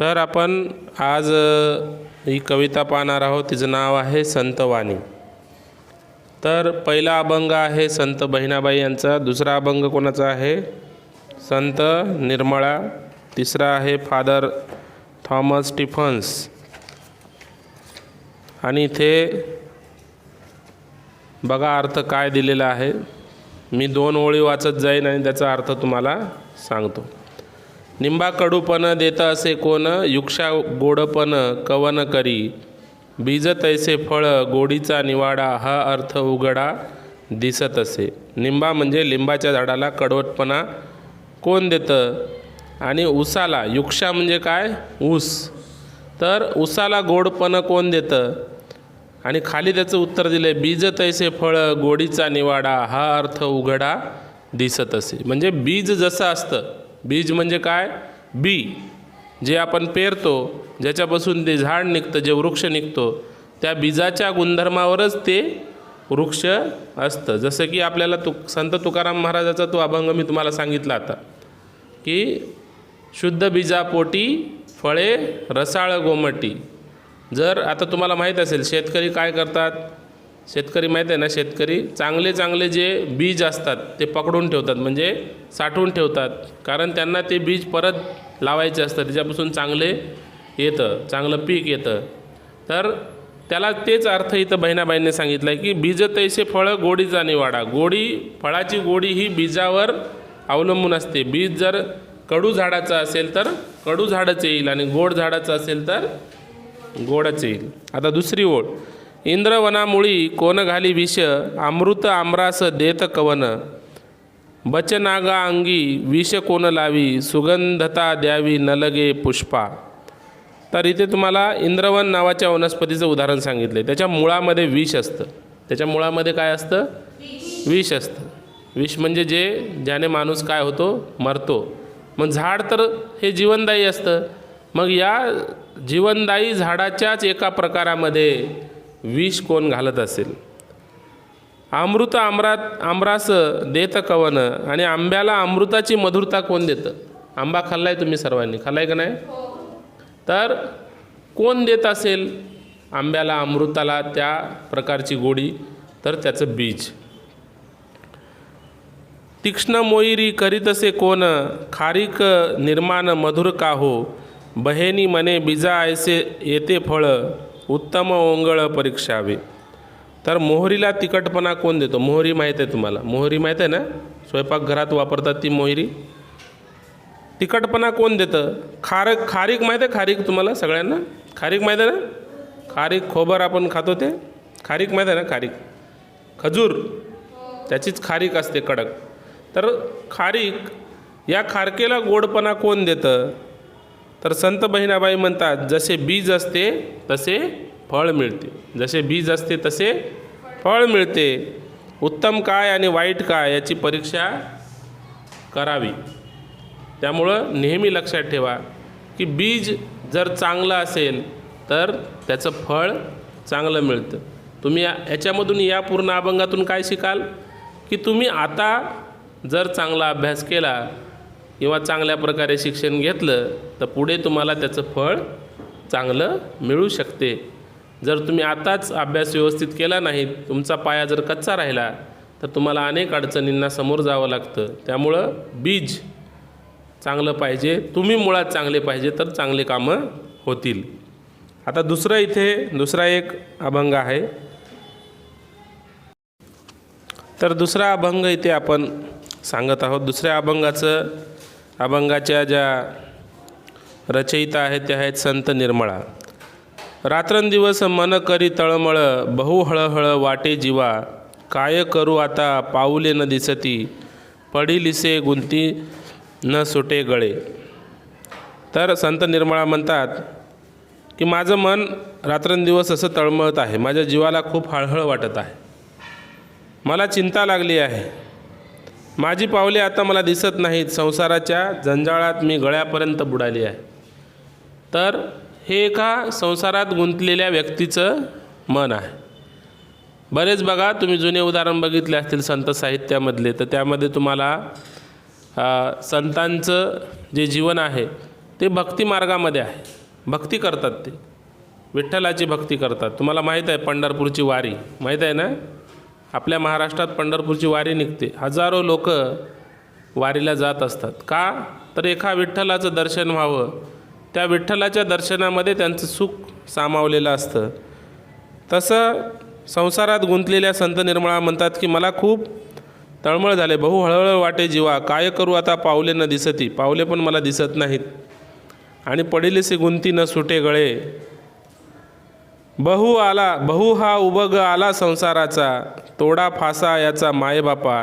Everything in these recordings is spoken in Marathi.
तर आपण आज ही कविता पाहणार आहोत. तिचं नाव आहे संतवाणी. तर पहिला अभंग आहे संत बहिणाबाई यांचा. दुसरा अभंग कोणाचा आहे? संत निर्मळा. तिसरा आहे फादर थॉमस स्टिफन्स. आणि इथे बघा अर्थ काय दिलेला आहे. मी दोन ओळी वाचत जाईन आणि त्याचा अर्थ तुम्हाला सांगतो. निंबा कडूपण देत असे कोण? युक्षा गोडपण कवन करी. बीज तैसे फळ गोडीचा निवाडा हा अर्थ उघडा दिसत असे. निंबा म्हणजे लिंबाच्या झाडाला कडवटपणा. कोण देतं? आणि उसाला युक्षा म्हणजे काय? ऊस. तर उसाला गोडपणं कोण देतं? आणि खाली त्याचं उत्तर दिलं आहे बीज तैसे फळ गोडीचा निवाडा हा अर्थ उघडा दिसत असे. म्हणजे बीज जसं असतं बीज म्हणजे काय? बी. जे आपण पेरतो ज्याच्यापासून ते झाड निघतं जे वृक्ष निघतो त्या बीजाच्या गुणधर्मावरच ते वृक्ष असतं. जसं की आपल्याला तु संत तुकाराम महाराजाचा तो अभंग मी तुम्हाला सांगितला आता की शुद्ध बीजापोटी फळे रसाळ गोमटी. जर आता तुम्हाला माहीत असेल शेतकरी काय करतात? शेतकरी माहीत आहे ना शेतकरी चांगले चांगले जे बीज असतात ते पकडून ठेवतात म्हणजे साठवून ठेवतात. कारण त्यांना ते बीज परत लावायचे असतं त्याच्यापासून चांगले येतं चांगलं पीक येतं. तर त्याला तेच अर्थ इथं बहिणाबाईंनी सांगितलं आहे की बीज तैसे फळं गोडीचा निवाडा गोडी फळाची गोडी ही बीजावर अवलंबून असते. बीज जर कडू झाडाचं असेल तर कडू झाडच येईल आणि गोड झाडाचं असेल तर गोडच येईल. आता दुसरी ओळ. इंद्रवनामुळी कोण घाली विष अमृत आमरास देत कवन. बचनागा अंगी विष कोण लावी सुगंधता द्यावी नलगे पुष्पा. तर इथे तुम्हाला इंद्रवन नावाच्या वनस्पतीचं उदाहरण सांगितलं त्याच्या मुळामध्ये विष असतं. त्याच्या मुळामध्ये काय असतं? विष असतं. विष म्हणजे जे ज्याने माणूस काय होतो? मरतो. मग झाड तर हे जीवनदायी असतं. मग या जीवनदायी झाडाच्याच एका प्रकारामध्ये विष कोण घालत असेल? अमृत आम्रात आमरास देत कवन आणि आंब्याला अमृताची मधुरता कोण देतं? आंबा खाल्लाय तुम्ही सर्वांनी खाल्लाय का नाही? तर कोण देत असेल? आंब्याला अमृताला त्या प्रकारची गोडी तर त्याचं बीज. तीक्ष्ण मोईरी करीत असे कोण? खारीक निर्माण मधुर का हो? बहेनी मने बीजा ऐसे येते फळ. उत्तम ओंगळ परीक्षावी तर मोहरीला तिखटपणा कोण देतो मोहरी माहीत आहे तुम्हाला मोहरी माहीत आहे ना स्वयंपाकघरात वापरतात ती मोहरी तिखटपणा कोण देतं खारक खारीक माहीत आहे खारीक तुम्हाला सगळ्यांना खारीक माहीत आहे ना खारीक खोबर आपण खातो ते खारीक माहीत आहे ना खारीक खजूर त्याचीच खारीक असते कडक तर खारीक या खारकेला गोडपणा कोण देतं तर संत बहिणाबाई म्हणतात जसे बीज असते तसे फळ मिळते. जसे बीज असते तसे फळ मिळते. उत्तम काय आणि वाईट काय याची परीक्षा करावी. त्यामुळं नेहमी लक्षात ठेवा की बीज जर चांगलं असेल तर त्याचं फळ चांगलं मिळतं. तुम्ही या याच्यामधून या पूर्ण अभंगातून काय शिकाल? की तुम्ही आता जर चांगला अभ्यास केला किंवा चांगल्या प्रकारे शिक्षण घेतलं तर पुढे तुम्हाला त्याचं फळ चांगलं मिळू शकते. जर तुम्ही आताच अभ्यास व्यवस्थित केला नाही तुमचा पाया जर कच्चा राहिला तर तुम्हाला अनेक अडचणींना समोर जावं लागतं. त्यामुळं बीज चांगलं पाहिजे तुम्ही मुळात चांगले पाहिजे तर चांगले कामं होतील. आता दुसरं इथे दुसरा एक अभंग आहे. तर दुसरा अभंग इथे आपण सांगत आहोत. दुसऱ्या अभंगाचं अभंगाच्या ज्या रचयिता आहेत त्या आहेत संत निर्मळा. रात्रंदिवस मन करी तळमळ बहु हळहळ वाटे जीवा. काय करू आता पाऊले न दिसती पडिलिसे गुंती न सुटे गळे. तर संत निर्मळा म्हणतात की माझं मन रात्रंदिवस असं तळमळत आहे. माझ्या जीवाला खूप हळहळ वाटत आहे. मला चिंता लागली आहे. माझी पावले आता मला दिसत नाहीत. संसाराच्या जंजाळात मी गळ्यापर्यंत बुडाली आहे. तर हे एका संसारात गुंतलेल्या व्यक्तीचं मन आहे. बरेच बघा तुम्ही जुने उदाहरण बघितले असतील संत साहित्यामधले. तर त्यामध्ये तुम्हाला संतांचं जे जीवन आहे ते भक्ती मार्गामध्ये आहे. भक्ती करतात ते. विठ्ठलाची भक्ती करतात. तुम्हाला माहीत आहे पंढरपूरची वारी. माहीत आहे ना? आपल्या महाराष्ट्रात पंढरपूरची वारी निघते. हजारो लोक वारीला जात असतात. का? तर एका विठ्ठलाचं दर्शन व्हावं. त्या विठ्ठलाच्या दर्शनामध्ये त्यांचं सुख सामावलेलं असतं. तसं संसारात गुंतलेल्या संत निर्मळा म्हणतात की मला खूप तळमळ झाले. बहु हळहळ वाटे जीवा. काय करू आता? पावले न दिसती. पावले पण मला दिसत नाहीत. आणि पडिलेसे गुंती न सुटे गळे. बहु आला बहु हा उभग आला संसाराचा तोडा फासा याचा मायबापा.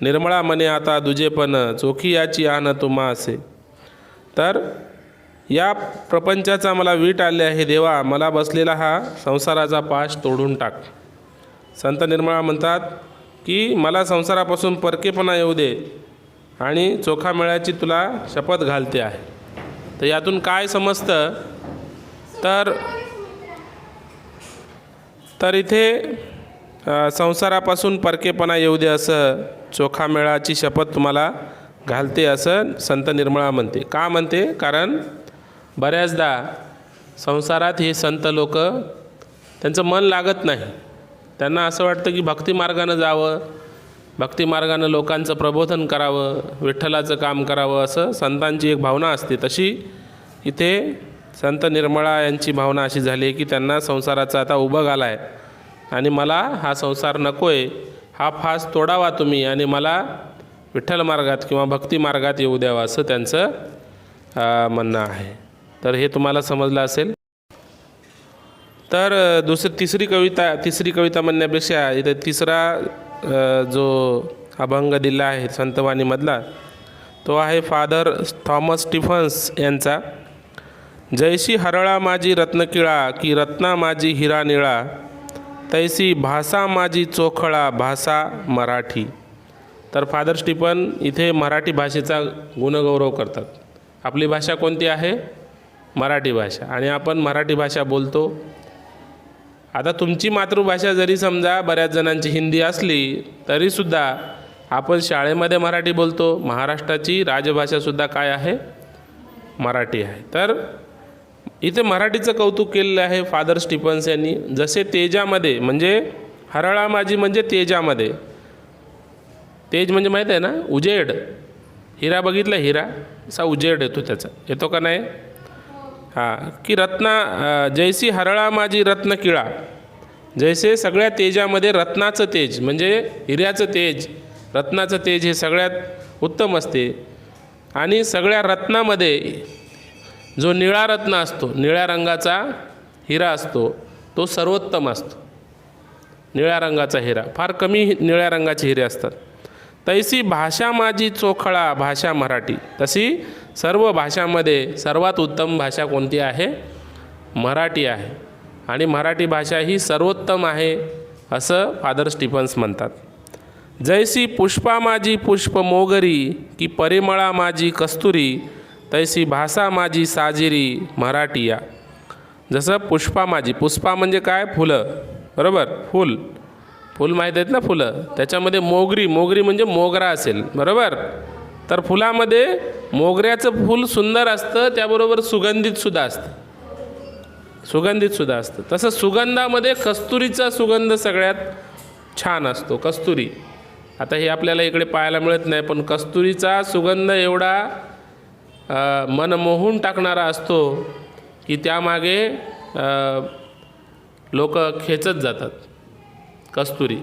निर्मळा मने आता दुजेपण चोखी याची आन तुम्हा असे. तर या प्रपंचाचा मला वीट आले आहे देवा मला बसलेला हा संसाराचा पाश तोडून टाक. संत निर्मळा म्हणतात की मला संसारापासून परकेपणा येऊ दे आणि चोखा मेळ्याची तुला शपथ घालते आहे. तर यातून काय समजतं? तर तर इथे संसारापासून परकेपणा येऊ दे असं चोखा मेळाची शपथ तुम्हाला घालते असं संत निर्मळा म्हणते. का म्हणते? कारण बऱ्याचदा संसारात हे संत लोक त्यांचं मन लागत नाही. त्यांना असं वाटतं की भक्तिमार्गानं जावं भक्तिमार्गानं लोकांचं प्रबोधन करावं विठ्ठलाचं काम करावं असं संतांची एक भावना असते. तशी इथे संत निर्मळा यांची भावना अशी झाली आहे की त्यांना संसाराचा आता उभं आला आहे आणि मला हा संसार नको आहे हा फास तोडावा तुम्ही आणि मला विठ्ठल मार्गात किंवा भक्ती मार्गात येऊ द्यावा असं त्यांचं म्हणणं आहे. तर हे तुम्हाला समजलं असेल. तर दुसरी तिसरी कविता तिसरी कविता म्हणण्यापेक्षा इथे तिसरा जो अभंग दिला आहे संतवाणीमधला तो आहे फादर थॉमस स्टिफन्स यांचा. जैसी हरळा माझी रत्नकिळा की रत्ना माझी हिरा निळा तैसी भाषा माझी चोखळा भाषा मराठी. तर फादर स्टीफन इथे मराठी भाषेचा गुणगौरव करतात. आपली भाषा कोणती आहे? मराठी भाषा. आणि आपण मराठी भाषा बोलतो. आता तुमची मातृभाषा जरी समजा बऱ्याच जणांची हिंदी असली तरीसुद्धा आपण शाळेमध्ये मराठी बोलतो. महाराष्ट्राची राजभाषासुद्धा काय आहे? मराठी आहे. तर इथे मराठीचं कौतुक केलेलं आहे फादर स्टीफन्स यांनी. जसे तेजामध्ये म्हणजे हरळा माझी म्हणजे तेजामध्ये. तेज म्हणजे माहीत आहे ना? उजेड. हिरा बघितला? हिरा? असा उजेड येतो त्याचा. येतो का नाही? हां. की रत्ना जैसी हरळा माझी रत्न किळा. जैसे सगळ्या तेजामध्ये रत्नाचं तेज म्हणजे हिऱ्याचं तेज. रत्नाचं तेज हे सगळ्यात उत्तम असते. आणि सगळ्या रत्नामध्ये जो निळा रत्न असतो निळ्या रंगाचा हिरा असतो तो सर्वोत्तम असतो. निळ्या रंगाचा हिरा फार कमी हि- निळ्या रंगाचे हिरे असतात. तैसी भाषा माझी चोखळा भाषा मराठी तशी सर्व भाषांमध्ये सर्वात उत्तम भाषा कोणती आहे? मराठी आहे. आणि मराठी भाषा ही सर्वोत्तम आहे असं फादर स्टीफन्स म्हणतात. जैसी पुष्पा माझी पुष्प मोगरी की परिमळा माझी कस्तुरी तैसी भाषा माझी साजिरी मराठीया. जसं पुष्पा माझी. पुष्पा म्हणजे काय? फुलं. बरोबर? फुल. फुल माहीत आहेत ना फुलं? त्याच्यामध्ये मोगरी. मोगरी म्हणजे मोगरा असेल. बरोबर? तर फुलामध्ये मोगऱ्याचं फूल सुंदर असतं त्याबरोबर सुगंधितसुद्धा असतं. सुगंधितसुद्धा असतं. तसं सुगंधामध्ये कस्तुरीचा सुगंध सगळ्यात छान असतो. कस्तुरी. आता हे आपल्याला इकडे पाहायला मिळत नाही पण कस्तुरीचा सुगंध एवढा मन मोहून टाकणारा असतो की त्यामागे लोक खेचत जातात. कस्तुरी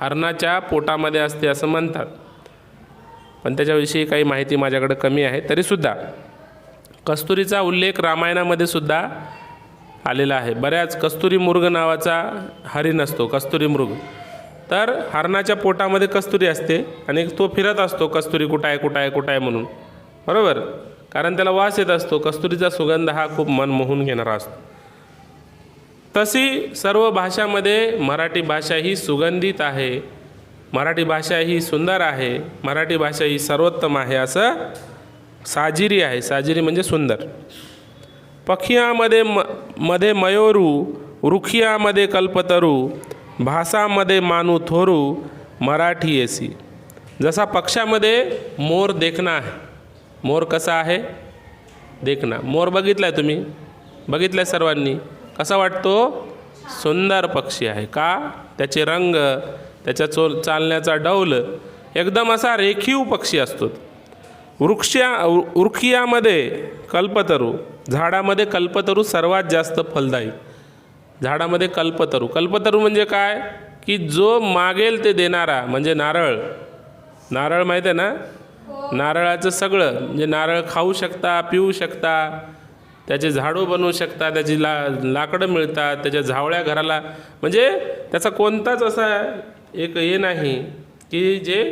हरणाच्या पोटामध्ये असते असं म्हणतात. पण त्याच्याविषयी काही माहिती माझ्याकडे कमी आहे तरीसुद्धा कस्तुरीचा उल्लेख रामायणामध्ये सुद्धा आलेला आहे. बऱ्याच कस्तुरी मृग नावाचा हरिण असतो कस्तुरी मृग. तर हरणाच्या पोटामध्ये कस्तुरी असते आणि तो फिरत असतो कस्तुरी कुठं आहे कुठं आहे कुठं आहे म्हणून. बरोबर? कारण त्याला वास येत असतो कस्तुरीचा सुगंध हा खूप मन मोहून घेणारा असतो. तशी सर्व भाषामध्ये मराठी भाषा ही सुगंधित आहे मराठी भाषा ही सुंदर आहे मराठी भाषा ही सर्वोत्तम आहे असं साजिरी आहे. साजिरी म्हणजे सुंदर. पखियामध्ये म मध्ये मयोरू रुखियामध्ये कल्पतरू भासामध्ये मानू थोरू मराठी एसी. जसा पक्षामध्ये मोर देखना आहे मोर कसा आहे? देखना. मोर बघितला आहे तुम्ही? बघितलाय सर्वांनी? कसा वाटतो? सुंदर पक्षी आहे का? त्याचे रंग त्याच्या चो चालण्याचा डौल एकदम असा रेखीव पक्षी असतो. वृक्षा वृक्षियामध्ये कल्पतरू. झाडामध्ये कल्पतरू सर्वात जास्त फलदायी. झाडामध्ये कल्पतरू. कल्पतरू म्हणजे काय? की जो मागेल ते देणारा म्हणजे नारळ. नारळ माहीत आहे ना? नारळाचं सगळं म्हणजे नारळ खाऊ शकता पिऊ शकता त्याचे झाडू बनवू शकता त्याची ला लाकडं मिळतात त्याच्या झावळ्या घराला म्हणजे त्याचा कोणताच असा एक हे नाही की जे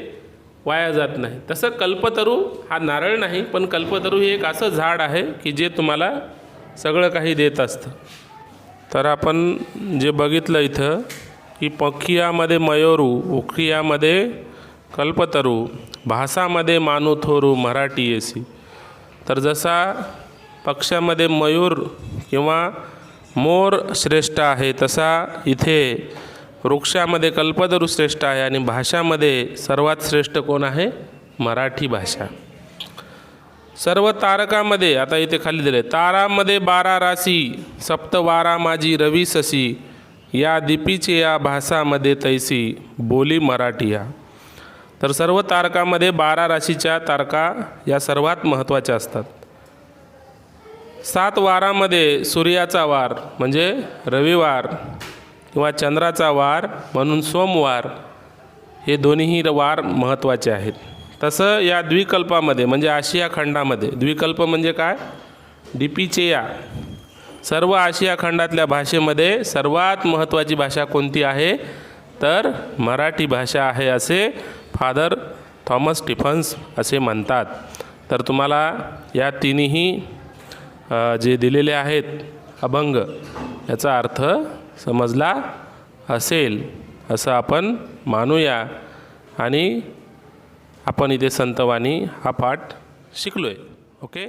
वाया जात नाही. तसं कल्पतरू हा नारळ नाही पण कल्पतरू हे एक असं झाड आहे की जे तुम्हाला सगळं काही देत असतं. तर आपण जे बघितलं इथं की पखियामध्ये मयोरू उखियामध्ये कल्पतरू भासामध्ये मानू थोरू मराठी येसी. तर जसा पक्षामध्ये मयूर किंवा मोर श्रेष्ठ आहे तसा इथे वृक्षामध्ये कल्पतरू श्रेष्ठ आहे आणि भाषामध्ये सर्वात श्रेष्ठ कोण आहे? मराठी भाषा. सर्व तारकामध्ये आता इथे खाली दिले तारामध्ये बारा राशी सप्तवारा माझी रवी ससी या दीपीचे या भाषामध्ये तैसी बोली मराठी या. तर सर्व तारकामध्ये बारा राशीच्या तारका या सर्वात महत्त्वाच्या असतात. सात वारामध्ये सूर्याचा वार म्हणजे रविवार किंवा चंद्राचा वार म्हणून सोमवार हे दोन्हीही वार महत्त्वाचे आहेत. तसं या द्विकल्पामध्ये म्हणजे आशिया खंडामध्ये द्विकल्प म्हणजे काय? डीपीचे या सर्व आशिया खंडातल्या भाषेमध्ये सर्वात महत्त्वाची भाषा कोणती आहे? तर मराठी भाषा आहे असे फादर थॉमस स्टिफन्स असे म्हणतात. तर तुम्हाला या तिन्ही जे दिलेले आहेत अभंग याचा अर्थ समजला असेल असं आपण मानूया. आणि आपण इथे संतवाणी हा पाठ शिकलो आहे ओके?